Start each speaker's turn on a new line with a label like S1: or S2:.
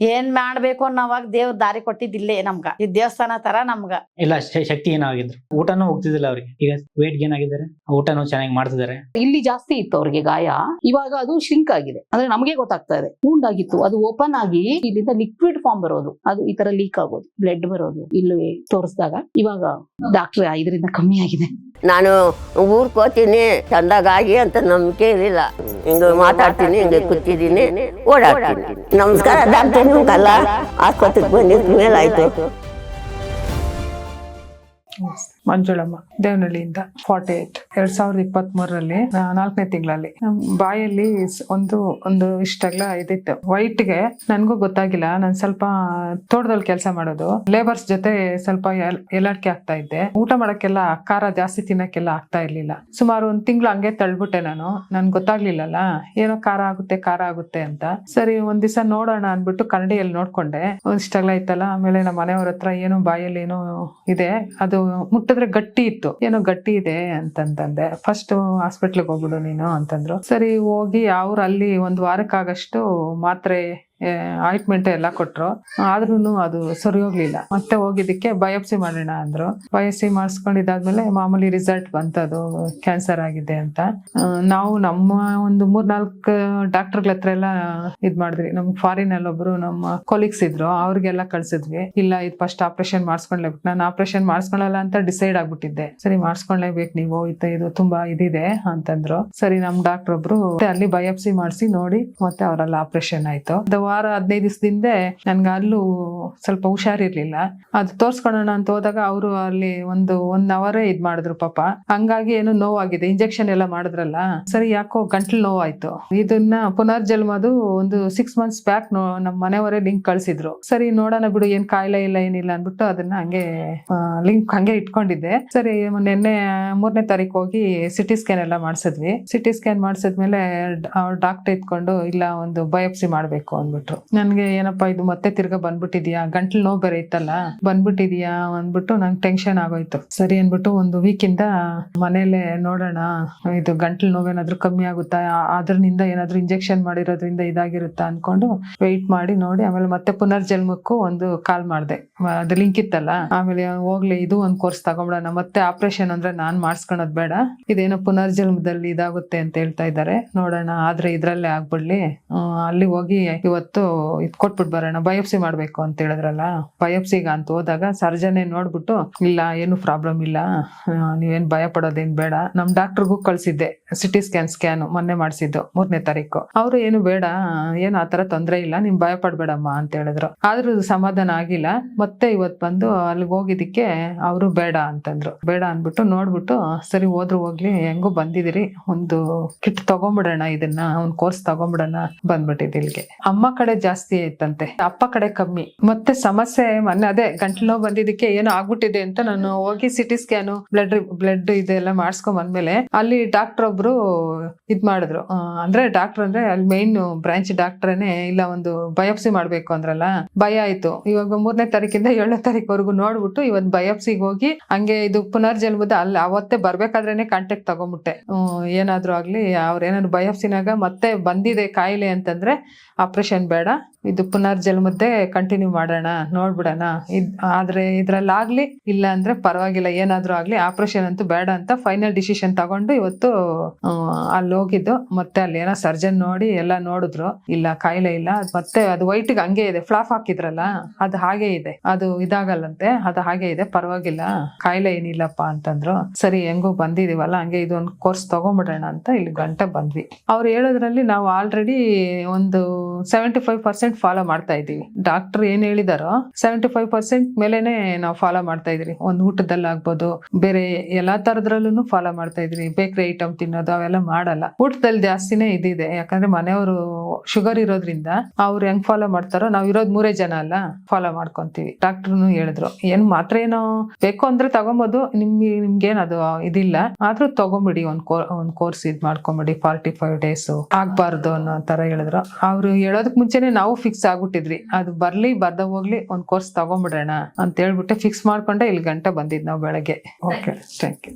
S1: ಏನ್ ಮಾಡ್ಬೇಕು ಅನ್ನೋವಾಗ ದೇವ್ರ ದಾರಿ ಕೊಟ್ಟಿದ್ದಿಲ್ಲೇ ನಮ್ಗ. ಈ ದೇವಸ್ಥಾನ ತರ ನಮ್ಗ.
S2: ಇಲ್ಲ ಶ- ಶಕ್ತಿ ಏನಾಗಿದ್ರು. ಊಟನೂ ಹೋಗ್ತಿದಿಲ್ಲ ಅವ್ರಿಗೆ. ಈಗ ವೇಟ್ ಗೇನ್ ಆಗಿದ್ದಾರೆ. ಊಟನೂ ಚೆನ್ನಾಗಿ ಮಾಡ್ತಿದ್ದಾರೆ.
S3: ಇಲ್ಲಿ ಜಾಸ್ತಿ ಇತ್ತು ಅವ್ರಿಗೆ ಗಾಯ. ಇವಾಗ ಅದು ಶಿಂಕ್ ಆಗಿದೆ. ಅಂದ್ರೆ ನಮಗೆ ಗೊತ್ತಾಗ್ತಾ ಇದೆ. wound ಆಗಿತ್ತು. ಅದು ಓಪನ್ ಆಗಿ ಇಲ್ಲಿಂದ ಲಿಕ್ವಿಡ್ ಫಾರ್ಮ್ ಬರೋದು. ಅದು ಈ ತರ ಲೀಕ್ ಆಗೋದು. ಬ್ಲಡ್ ಬರೋದು. ಇಲ್ಲಿ ತೋರಿಸಿದಾಗ ಇವಾಗ ಡಾಕ್ಟರ್ ಇದರಿಂದ ಕಮ್ಮಿ ಆಗಿದೆ.
S4: ನಾನು ಊರ್ ಹೋಗ್ತೀನಿ ಚಂದಾಗಾಗಿ ಅಂತ ನಂಬಿಕೆ ಇರಲಿಲ್ಲ. ಹಿಂಗೆ ಮಾತಾಡ್ತೀನಿ, ಹಿಂಗೆ ಕೂತಿದ್ದೀನಿ, ಓಡಾಡ್ತೀನಿ. ನಮಸ್ಕಾರ, ಡಾಕ್ಟರ್ ಆಸ್ಪತ್ರೆಗೆ ಬಂದಿದ್ದ ಮೇಲಾಯ್ತು
S5: ಮಂಜುಳಮ್ಮ, ದೇವನಹಳ್ಳಿಯಿಂದ ಫಾರ್ಟಿ ಏಟ್ ಎರಡ್ ಸಾವಿರದ ಇಪ್ಪತ್ತ್ ಮೂರರಲ್ಲಿ ನಾಲ್ಕನೇ ತಿಂಗಳಲ್ಲಿ. ಬಾಯಲ್ಲಿ ಒಂದು ಒಂದು ಇಷ್ಟೆಲ್ಲ ಇದಿತ್ತು. ವೈಟ್ಗೆ ನನಗೂ ಗೊತ್ತಾಗಿಲ್ಲ, ನಾನು ಸ್ವಲ್ಪ ತೋಟದಲ್ಲಿ ಕೆಲಸ ಮಾಡೋದು. ಲೇಬರ್ಸ್ ಜೊತೆ ಸ್ವಲ್ಪ ಎಲ್ಲಾಡ್ಕೆ ಆಗ್ತಾ ಇದ್ದೆ. ಊಟ ಮಾಡಕ್ಕೆಲ್ಲ ಖಾರ ಜಾಸ್ತಿ ತಿನ್ನಕ್ಕೆಲ್ಲ ಆಗ್ತಾ ಇರ್ಲಿಲ್ಲ. ಸುಮಾರು ಒಂದ್ ತಿಂಗಳು ಹಂಗೆ ತಳ್ಬಿಟ್ಟೆ ನಾನು. ನನ್ಗೆ ಗೊತ್ತಾಗ್ಲಿಲ್ಲಲ್ಲ, ಏನೋ ಖಾರ ಆಗುತ್ತೆ ಖಾರ ಆಗುತ್ತೆ ಅಂತ. ಸರಿ, ಒಂದ್ ದಿವಸ ನೋಡೋಣ ಅನ್ಬಿಟ್ಟು ಕನ್ನಡಿಯಲ್ಲಿ ನೋಡ್ಕೊಂಡೆ. ಇಷ್ಟೆಲ್ಲ ಇತ್ತಲ್ಲ, ಆಮೇಲೆ ನಮ್ಮ ಮನೆಯವ್ರ ಹತ್ರ ಏನೋ ಬಾಯಲ್ಲಿ ಏನೋ ಇದೆ. ಅದು ಮುಟ್ಟಿದ್ರೆ ಗಟ್ಟಿ ಇತ್ತು. ಏನೋ ಗಟ್ಟಿ ಇದೆ ಅಂತಂತಂದೆ. ಫಸ್ಟ್ ಹಾಸ್ಪಿಟ್ಲಿಗೆ ಹೋಗ್ಬಿಡು ನೀನು ಅಂತಂದ್ರು. ಸರಿ, ಹೋಗಿ ಅವ್ರು ಅಲ್ಲಿ ಒಂದ್ ವಾರಕ್ಕಾಗಷ್ಟು ಮಾತ್ರೆ ಆಯಿಂಟ್ಮೆಂಟ್ ಎಲ್ಲ ಕೊಟ್ರು. ಆದ್ರೂ ಅದು ಸರಿ ಹೋಗ್ಲಿಲ್ಲ ಮತ್ತೆ ಹೋಗಿದ್ದಕ್ಕೆ ಬಯೋಪ್ಸಿ ಮಾಡೋಣ ಅಂದ್ರು. ಬಯೋಪ್ಸಿ ಮಾಡಿಸ್ಕೊಂಡಿದ್ದಾದ್ಮೇಲೆ ಮಾಮೂಲಿ ರಿಸಲ್ಟ್ ಬಂತದು ಕ್ಯಾನ್ಸರ್ ಆಗಿದೆ ಅಂತ. ನಾವು ನಮ್ಮ ಒಂದು ಮೂರ್ನಾಲ್ಕು ಡಾಕ್ಟರ್ಗಳ ಹತ್ರ ಎಲ್ಲ ಇದ್ ಮಾಡಿದ್ವಿ. ನಮ್ ಫಾರಿನ್ ಅಲ್ಲಿ ಒಬ್ರು ನಮ್ಮ ಕೊಲೀಗ್ಸ್ ಇದ್ರು. ಅವ್ರಿಗೆಲ್ಲ ಕಳ್ಸಿದ್ವಿ. ಇಲ್ಲ, ಇದು ಫಸ್ಟ್ ಆಪರೇಷನ್ ಮಾಡಿಸ್ಕೊಂಡ್ಲೇಬೇಕು ನಾನು ಆಪರೇಷನ್ ಮಾಡಿಸ್ಕೊಳ್ಳಲ್ಲ ಅಂತ ಡಿಸೈಡ್ ಆಗ್ಬಿಟ್ಟಿದ್ದೆ. ಸರಿ ಮಾಡಿಸ್ಕೊಂಡ್ಲೇಬೇಕು ನೀವು. ಇದು ಇದು ತುಂಬಾ ಇದಿದೆ ಅಂತಂದ್ರು. ಸರಿ, ನಮ್ ಡಾಕ್ಟರ್ ಒಬ್ರು ಅಲ್ಲಿ ಬಯೋಪ್ಸಿ ಮಾಡಿಸಿ ನೋಡಿ, ಮತ್ತೆ ಅವರೆಲ್ಲ ಆಪರೇಷನ್ ಆಯ್ತು. ವಾರ, ಹದಿನೈದು ದಿವಸದಿಂದ ನನ್ಗೆ ಅಲ್ಲೂ ಸ್ವಲ್ಪ ಹುಷಾರಿರ್ಲಿಲ್ಲ. ಅದು ತೋರ್ಸ್ಕೊಳ್ಳೋಣ ಅಂತ ಹೋದಾಗ ಅವರು ಅಲ್ಲಿ ಒಂದು ಒನ್ ಅವರೇ ಇದ್ ಮಾಡಿದ್ರು ಪಾಪ. ಹಂಗಾಗಿ ಏನು ನೋವಾಗಿದೆ. ಇಂಜೆಕ್ಷನ್ ಎಲ್ಲ ಮಾಡಿದ್ರಲ್ಲ. ಸರಿ, ಯಾಕೋ ಗಂಟ್ಲು ನೋವಾಯ್ತು. ಇದನ್ನ ಪುನರ್ಜನ್ಮದು ಒಂದು ಸಿಕ್ಸ್ ಮಂತ್ಸ್ ಬ್ಯಾಕ್ ನಮ್ಮ ಮನೆಯವರೇ ಲಿಂಕ್ ಕಳ್ಸಿದ್ರು. ಸರಿ, ನೋಡೋಣ ಬಿಡು, ಏನ್ ಕಾಯಿಲೆ ಇಲ್ಲ, ಏನಿಲ್ಲ ಅಂದ್ಬಿಟ್ಟು ಅದನ್ನ ಹಂಗೆ ಲಿಂಕ್ ಹಂಗೆ ಇಟ್ಕೊಂಡಿದ್ದೆ. ಸರಿ ನಿನ್ನೆ ಮೂರನೇ ತಾರೀಕು ಹೋಗಿ ಸಿಟಿ ಸ್ಕ್ಯಾನ್ ಎಲ್ಲ ಮಾಡಿಸಿದ್ವಿ. ಸಿಟಿ ಸ್ಕ್ಯಾನ್ ಮಾಡಿಸಿದ್ಮೇಲೆ ಡಾಕ್ಟರ್ ಇದ್ಕೊಂಡು, ಇಲ್ಲ, ಒಂದು ಬಯೋಪ್ಸಿ ಮಾಡ್ಬೇಕು ಅಂದ್ಬಿಟ್ರು ನನ್ಗೆ ಏನಪ್ಪಾ ಇದು ಮತ್ತೆ ತಿರ್ಗಾ ಬಂದ್ಬಿಟ್ಟಿದ್ಯಾ? ಗಂಟ್ಲು ನೋವು ಬೇರೆ ಇತ್ತಲ್ಲ? ಬಂದ್ಬಿಟ್ಟಿದ್ಯಾ ಅಂದ್ಬಿಟ್ಟು ನಂಗೆ ಟೆನ್ಷನ್ ಆಗೋಯ್ತು. ಸರಿ ಅಂದ್ಬಿಟ್ಟು ಒಂದು ವೀಕಿಂದ ಮನೇಲೆ ನೋಡೋಣ. ಇದು ಗಂಟ್ಲು ನೋವೇನಾದ್ರೂ ಕಮ್ಮಿ ಆಗುತ್ತಾ? ಅದ್ರಿಂದ ಏನಾದ್ರು ಇಂಜೆಕ್ಷನ್ ಮಾಡಿರೋದ್ರಿಂದ ಇದಾಗಿರುತ್ತಾ ಅನ್ಕೊಂಡು ವೆಯ್ಟ್ ಮಾಡಿ ನೋಡಿ. ಆಮೇಲೆ ಮತ್ತೆ ಪುನರ್ಜನ್ಮಕ್ಕೂ ಒಂದು ಕಾಲ್ ಮಾಡಿದೆ. ಅದು ಲಿಂಕ್ ಇತ್ತಲ್ಲ? ಆಮೇಲೆ ಹೋಗ್ಲಿ, ಇದು ಒಂದು ಕೋರ್ಸ್ ತಗೊಂಬಿಡೋಣ ಮತ್ತೆ ಆಪರೇಷನ್ ಅಂದ್ರೆ ನಾನ್ ಮಾಡಿಸ್ಕೊಳೋದ್ ಬೇಡ. ಇದೇನೋ ಪುನರ್ಜನ್ಮದಲ್ಲಿ ಇದಾಗುತ್ತೆ ಅಂತ ಹೇಳ್ತಾ ಇದ್ದಾರೆ. ನೋಡೋಣ, ಆದ್ರೆ ಇದ್ರಲ್ಲೇ ಆಗ್ಬಿಡ್ಲಿ. ಅಲ್ಲಿ ಹೋಗಿ ಇವತ್ತು ಇದ್ ಕೊಟ್ಬಿಟ್ಟು ಬರೋಣ, ಬಯೋಪ್ಸಿ ಮಾಡ್ಬೇಕು ಅಂತ ಹೇಳಿದ್ರಲ್ಲ? ಬಯೋಪ್ಸಿಗ ಅಂತ ಹೋದಾಗ ಸರ್ಜನೆ ನೋಡ್ಬಿಟ್ಟು, ಇಲ್ಲ, ಏನು ಪ್ರಾಬ್ಲಮ್ ಇಲ್ಲ. ನೀವೇನು ಭಯ ಪಡೋದೇನ್ ಬೇಡ. ನಮ್ ಡಾಕ್ಟರ್ಗೂ ಕಳ್ಸಿದ್ದೆ ಸಿಟಿ ಸ್ಕ್ಯಾನ್ ಸ್ಕ್ಯಾನ್ ಮೊನ್ನೆ ಮಾಡಿಸಿದ್ದು, ಮೂರನೇ ತಾರೀಕು. ಅವರು ಏನು ಬೇಡ, ಏನು ಆತರ ತೊಂದ್ರೆ ಇಲ್ಲ ನಿಮ್ ಭಯ ಪಡ್ಬೇಡಮ್ಮ ಅಂತ ಹೇಳಿದ್ರು. ಆದ್ರೂ ಸಮಾಧಾನ ಆಗಿಲ್ಲ. ಮತ್ತೆ ಇವತ್ ಬಂದು ಅಲ್ಲಿಗೆ ಹೋಗಿದ್ದಕ್ಕೆ ಅವರು ಬೇಡ ಅಂತಂದ್ರು. ಬೇಡ ಅಂದ್ಬಿಟ್ಟು ನೋಡ್ಬಿಟ್ಟು, ಸರಿ, ಹೋದ್ರು, ಹೋಗ್ಲಿ, ಹೆಂಗೋ ಬಂದಿದಿರಿ ಒಂದು ಕಿಟ್ ತಗೊಂಬಿಡೋಣ ಇದನ್ನ, ಒಂದು ಕೋರ್ಸ್ ತಗೊಂಬಿಡೋಣ, ಬಂದ್ಬಿಟ್ಟಿದ್ದು ಇಲ್ಲಿಗೆ. ಅಮ್ಮ ಕಡೆ ಜಾಸ್ತಿ ಇತ್ತಂತೆ ಅಪ್ಪ ಕಡೆ ಕಮ್ಮಿ. ಮತ್ತೆ ಸಮಸ್ಯೆ ಮೊನ್ನೆ ಅದೇ ಗಂಟ್ಲು ನೋವು ಬಂದಿದ್ದಕ್ಕೆ ಏನೋ ಆಗ್ಬಿಟ್ಟಿದೆ ಅಂತ ನಾನು ಹೋಗಿ ಸಿಟಿ ಸ್ಕ್ಯಾನು ಬ್ಲಡ್ ಬ್ಲಡ್ ಇದೆಲ್ಲ ಮಾಡಿಸ್ಕೊಂಡ್ ಬಂದ್ಮೇಲೆ ಅಲ್ಲಿ ಡಾಕ್ಟರ್ ಒಬ್ರು ಇದ್ ಮಾಡಿದ್ರು. ಅಂದ್ರೆ ಡಾಕ್ಟರ್ ಅಂದ್ರೆ ಅಲ್ಲಿ ಮೇನ್ ಬ್ರಾಂಚ್ ಡಾಕ್ಟರ್ನೇ ಇಲ್ಲ ಒಂದು ಬಯೋಪ್ಸಿ ಮಾಡ್ಬೇಕು ಅಂದ್ರಲ್ಲ ಭಯ ಆಯ್ತು. ಇವಾಗ ಮೂರನೇ ತಾರೀಕಿಂದ ಏಳನೇ ತಾರೀಕುವರೆಗೂ ನೋಡ್ಬಿಟ್ಟು ಇವತ್ತು ಬಯೋಪ್ಸಿಗೆ ಹೋಗಿ ಹಂಗೆ ಇದು ಪುನರ್ಜನ್ಮದ ಅಲ್ಲಿ ಅವತ್ತೇ ಬರ್ಬೇಕಾದ್ರೇನೆ ಕಾಂಟ್ಯಾಕ್ಟ್ ತಗೊಂಬಿಟ್ಟೆ. ಹ್ಮ್, ಏನಾದ್ರೂ ಆಗ್ಲಿ ಅವ್ರ ಏನಾದ್ರು ಬಯೋಪ್ಸಿನಾಗ ಮತ್ತೆ ಬಂದಿದೆ ಕಾಯಿಲೆ ಅಂತಂದ್ರೆ ಆಪರೇಷನ್ ಬೇಡ. ಇದು ಪುನರ್ಜನ್ಮದ್ದೇ ಕಂಟಿನ್ಯೂ ಮಾಡೋಣ, ನೋಡ್ಬಿಡೋಣ. ಇದ್, ಆದ್ರೆ ಇದ್ರಲ್ಲಾಗ್ಲಿ, ಇಲ್ಲ ಅಂದ್ರೆ ಪರವಾಗಿಲ್ಲ, ಏನಾದರೂ ಆಗ್ಲಿ ಆಪರೇಷನ್ ಅಂತೂ ಬೇಡ ಅಂತ ಫೈನಲ್ ಡಿಸಿಷನ್ ತಗೊಂಡು ಇವತ್ತು ಅಲ್ಲಿ ಹೋಗಿದ್ದು. ಮತ್ತೆ ಅಲ್ಲಿ ಏನೋ ಸರ್ಜನ್ ನೋಡಿ ಎಲ್ಲ ನೋಡಿದ್ರು. ಇಲ್ಲ, ಕಾಯಿಲೆ ಇಲ್ಲ. ಮತ್ತೆ ಅದು ವೈಟ್ಗೆ ಹಂಗೆ ಇದೆ ಫ್ಲಾಫ್ ಹಾಕಿದ್ರಲ್ಲ, ಅದು ಹಾಗೆ ಇದೆ. ಅದು ಇದಾಗಲ್ಲಂತೆ, ಅದು ಹಾಗೆ ಇದೆ, ಪರವಾಗಿಲ್ಲ. ಕಾಯಿಲೆ ಏನಿಲ್ಲಪ್ಪ ಅಂತಂದ್ರು. ಸರಿ, ಹೆಂಗೋ ಬಂದಿದೀವಲ್ಲ, ಹಂಗೆ ಇದೊಂದು ಕೋರ್ಸ್ ತಗೊಂಬಿಡೋಣ ಅಂತ ಇಲ್ಲಿ ಗಂಟೆ ಬಂದ್ವಿ. ಅವ್ರು ಹೇಳೋದ್ರಲ್ಲಿ ನಾವು ಆಲ್ರೆಡಿ ಒಂದು ಸೆವೆಂಟಿ ಫೈವ್ ಪರ್ಸೆಂಟ್ ಫಾಲೋ ಮಾಡ್ತಾ ಇದ್ದೀವಿ. ಡಾಕ್ಟರ್ ಏನ್ ಹೇಳಿದಾರೋ ಸೆವೆಂಟಿ ಫೈವ್ ಪರ್ಸೆಂಟ್ ಮೇಲೆನೆ ನಾವು ಫಾಲೋ ಮಾಡ್ತಾ ಇದ್ರಿ ಒಂದು ಊಟದಲ್ಲಿ ಆಗ್ಬೋದು, ಬೇರೆ ಎಲ್ಲಾ ತರದ್ರಲ್ಲೂ ಫಾಲೋ ಮಾಡ್ತಾ ಇದ್ರಿ ಬೇಕರಿ ಐಟಮ್ ತಿನ್ನೋದು, ಅವೆಲ್ಲ ಮಾಡಲ್ಲ. ಊಟದಲ್ಲಿ ಜಾಸ್ತಿನೇ ಇದಿದೆ. ಯಾಕಂದ್ರೆ ಮನೆಯವರು ಶುಗರ್ ಇರೋದ್ರಿಂದ ಅವ್ರು ಹೆಂಗ್ ಫಾಲೋ ಮಾಡ್ತಾರೋ, ನಾವ್ ಇರೋದ್ ಮೂರೇ ಜನ ಅಲ್ಲ ಫಾಲೋ ಮಾಡ್ಕೊಂತೀವಿ. ಡಾಕ್ಟರ್ನು ಹೇಳಿದ್ರು, ಏನ್ ಮಾತ್ರ ಏನೋ ಬೇಕು ಅಂದ್ರೆ ತಗೊಂಬೋದು, ನಿಮ್ಗೆ, ನಿಮ್ಗೇನ್ ಅದು ಇದಿಲ್ಲ, ಆದ್ರೂ ತಗೊಂಬಿಡಿ ಒಂದ್ ಒಂದ್ ಕೋರ್ಸ್ ಇದ್ ಮಾಡ್ಕೊಂಬಿಡಿ, ಫಾರ್ಟಿ ಫೈವ್ ಡೇಸ್ ಆಗ್ಬಾರ್ದು ಅನ್ನೋ ತರ ಹೇಳಿದ್ರು. ಅವ್ರು ಹೇಳೋದಕ್ ಮುಂಚೆನೆ ನಾವು ಫಿಕ್ಸ್ ಆಗ್ಬಿಟ್ಟಿದ್ವಿ. ಅದು ಬರ್ಲಿ ಬರ್ದ ಹೋಗ್ಲಿ, ಒಂದ್ ಕೋರ್ಸ್ ತಗೊಂಬಿಡೋಣ ಅಂತ ಹೇಳ್ಬಿಟ್ಟು ಫಿಕ್ಸ್ ಮಾಡ್ಕೊಂಡೆ, ಇಲ್ಲಿ ಗಂಟೆ ಬಂದಿದ್ ನಾವು ಬೆಳಗ್ಗೆ. Okay thank you